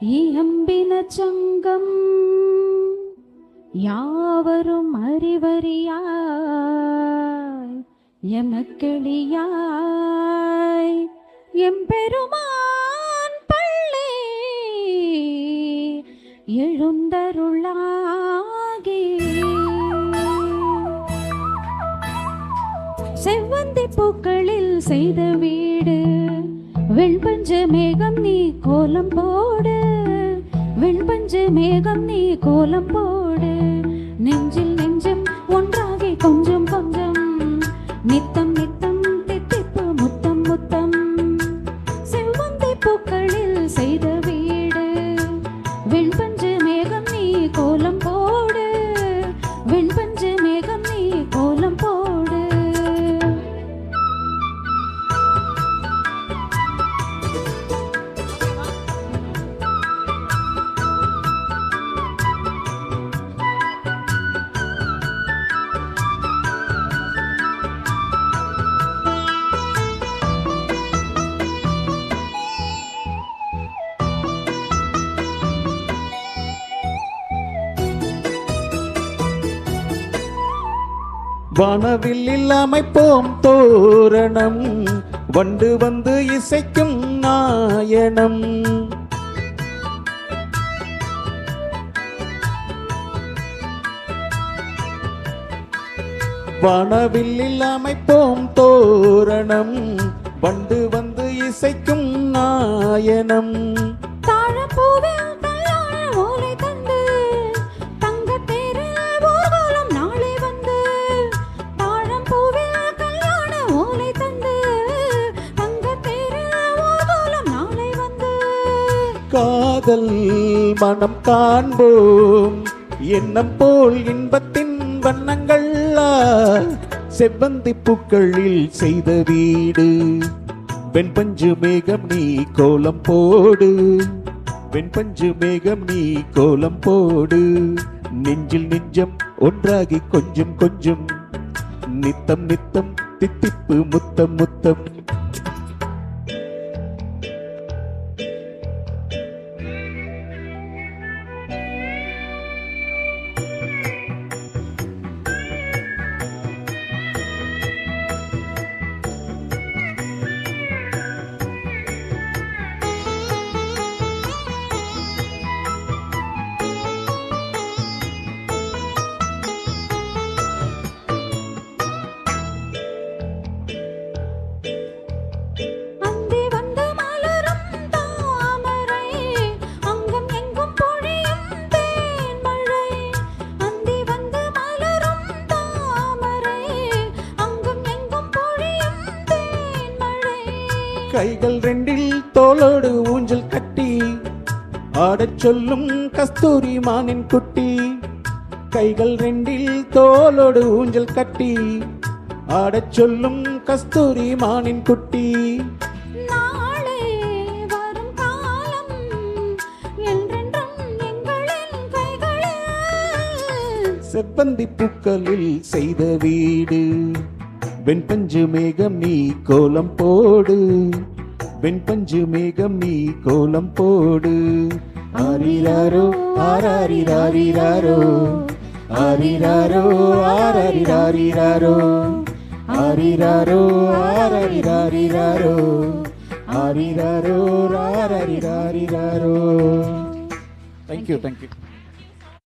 இயம்பின சங்கம் யாவரும் அறிவறியாய் எமக்கெளியாய் எம்பெருமான் பள்ளி எழுந்தருளாகி செவ்வந்தி பூக்களில் செய்தவே வெண்பஞ்ச மேகம் நீ கோலம் போடு. வெண்பஞ்ச மேகம் நீ கோலம் போடு. நெஞ்சில் நெஞ்சம் ஒன்றாகி கொஞ்சம் கொஞ்சம். நித்தம் நித்தம் தித்திப்பு முத்தம் முத்தம். செவ்வந்தி பூக்களில் செய்த வீடு. வெண்பஞ்ச வானவில்லில் அமைப்போம் தோரணம். வண்டு வந்து இசைக்கும் நாயனம். வானவில்லில் அமைப்போம் தோரணம். வண்டு வந்து இசைக்கும் நாயனம். தாழப்பூவில் காதல் மனம் காண்போம். எண்ணம் போல் இன்பத்தின் வண்ணங்கள் செவ்வந்தி பூக்களில் செய்த வீடு. வெண்பஞ்சு மேகம் நீ கோலம் போடு. வெண்பஞ்சு மேகம் நீ கோலம் போடு. நெஞ்சில் நெஞ்சம் ஒன்றாகி கொஞ்சம் கொஞ்சம். நித்தம் நித்தம் தித்திப்பு முத்தம் முத்தம். கைகள் ரெண்டில் தோளோடு ஊஞ்சல் கட்டி ஆடச் சொல்லும் கஸ்தூரி மானின் குட்டி. கைகள் ரெண்டில் தோளோடு ஊஞ்சல் கட்டி ஆடச் சொல்லும் கஸ்தூரி மானின் குட்டி. செவ்வந்தி பூக்களில் செய்த வீடு. வெண்பஞ்சு மேகம் நீ கோலம் போடு. வெண்பஞ்சு மேகம் நீ கோலம் போடு. ஆரிராரோ ஆராரிராரிராரோ. ஆரிராரோ ஆராரிராரிராரோ. ஆரிராரோ ஆராரிராரிராரோ. ஆரிராரோ ஆராரிராரிராரோ. Thank you thank you